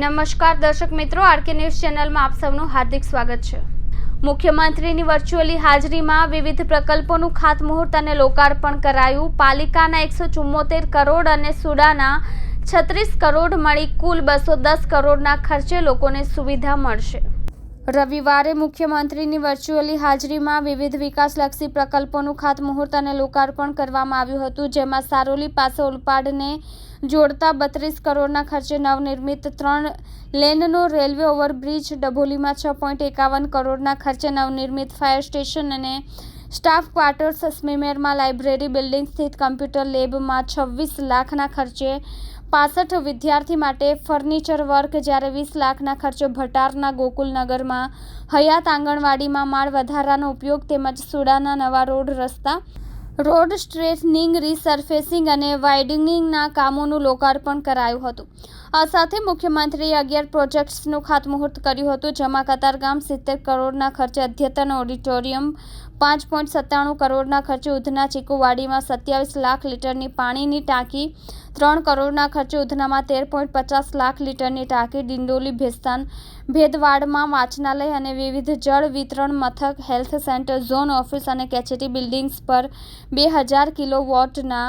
નમસ્કાર દર્શક મિત્રો આરકે ન્યૂઝ ચેનલમાં આપ સૌનું હાર્દિક સ્વાગત છે. મુખ્યમંત્રીની વર્ચ્યુઅલી હાજરીમાં વિવિધ પ્રકલ્પોનું ખાતમુહૂર્ત અને લોકાર્પણ કરાયું. પાલિકાના એકસો ચુમ્મોતેર કરોડ અને સુડાના છત્રીસ કરોડ મળી કુલ બસો દસ કરોડના ખર્ચે લોકોને સુવિધા મળશે. રવિવારે મુખ્યમંત્રીની વર્ચ્યુઅલી હાજરીમાં વિવિધ વિકાસલક્ષી પ્રકલ્પોનું ખાતમુહૂર્ત અને લોકાર્પણ કરવામાં આવ્યું હતું, જેમાં સારોલી પાસે ઓલપાડને જોડતા બત્રીસ કરોડના ખર્ચે નવનિર્મિત ત્રણ લેનનો રેલવે ઓવરબ્રિજ, ડભોલીમાં છ પોઈન્ટ એકાવન કરોડના ખર્ચે નવનિર્મિત ફાયર સ્ટેશન અને સ્ટાફ ક્વાર્ટર્સ, સ્મીમેરમાં લાઇબ્રેરી બિલ્ડિંગ સ્થિત કમ્પ્યુટર લેબમાં છવ્વીસ લાખના ખર્ચે પાસઠ વિદ્યાર્થી માટે ફર્નિચર વર્ક, જ્યારે વીસ લાખના ખર્ચે ભટારના ગોકુલનગરમાં, હયાત આંગણવાડીમાં માળ વધારાનો ઉપયોગ તેમજ સુડાના નવા રોડ રસ્તા, રોડ સ્ટ્રેટનિંગ, રીસર્ફેસિંગ અને વાઇડનિંગના કામોનું લોકાર્પણ કરાયું હતું. આ સાથે મુખ્યમંત્રીએ અગિયાર પ્રોજેક્ટ્સનું ખાતમુહૂર્ત કર્યું હતું, જેમાં કતારગામ સિત્તેર કરોડના ખર્ચે અદ્યતન ઓડિટોરિયમ, પાંચ પોઈન્ટ સત્તાણું કરોડના ખર્ચે ઉધના ચીકુવાડીમાં સત્યાવીસ લાખ લીટરની પાણીની ટાંકી ત્રણ કરોડના ખર્ચે ઉધનામાં તેર પોઈન્ટ પચાસ લાખ લીટરની ટાંકી ડિંડોલી ભેસ્તાન ભેદવાડમાં વાંચનાલય અને વિવિધ જળ વિતરણ મથક, હેલ્થ સેન્ટર, ઝોન ઓફિસ અને કેચેટી બિલ્ડિંગ્સ પર બે હજાર કિલો વોટના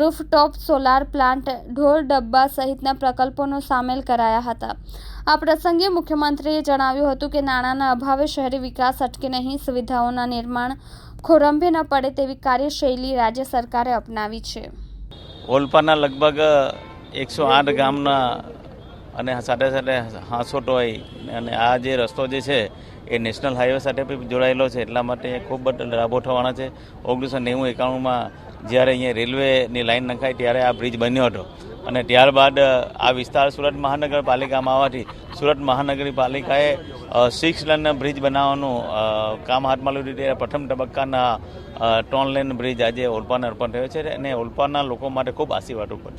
રૂફટોપ સોલાર પ્લાન્ટ ઢોર ડબ્બા સહિતના પ્રકલ્પોનો સામેલ કરાયા હતા. આ પ્રસંગે મુખ્યમંત્રીએ જણાવ્યું હતું કે નાણાંના અભાવે શહેરી વિકાસ અટકે નહીં, સુવિધાઓના નિર્માણ ખોરંભે ન પડે તેવી કાર્યશૈલી રાજ્ય સરકારે અપનાવી છે. ઓલપાના લગભગ એકસો આઠ ગામના અને સાથે સાથે હાંસોટ હોય અને આ જે રસ્તો જે છે એ નેશનલ હાઈવે સાથે બી જોડાયેલો છે. એટલા માટે ખૂબ જ લાભો થવાના છે. ઓગણીસો નેવું એકાણુંમાં જ્યારે અહીંયા રેલવેની લાઈન નખાઈ ત્યારે આ બ્રિજ બન્યો હતો. અને ત્યારબાદ આ વિસ્તાર સુરત મહાનગરપાલિકામાં આવવાથી સુરત મહાનગરપાલિકાએ સિક્સ લેન બ્રિજ બનાવવાનું કામ હાથમાં લીધું ત્યારે પ્રથમ તબક્કાના ત્રણ લેન બ્રિજ આજે ઓલપાને અર્પણ થયો છે અને ઓલપાના લોકો માટે ખૂબ આશીર્વાદ ઉપર છે.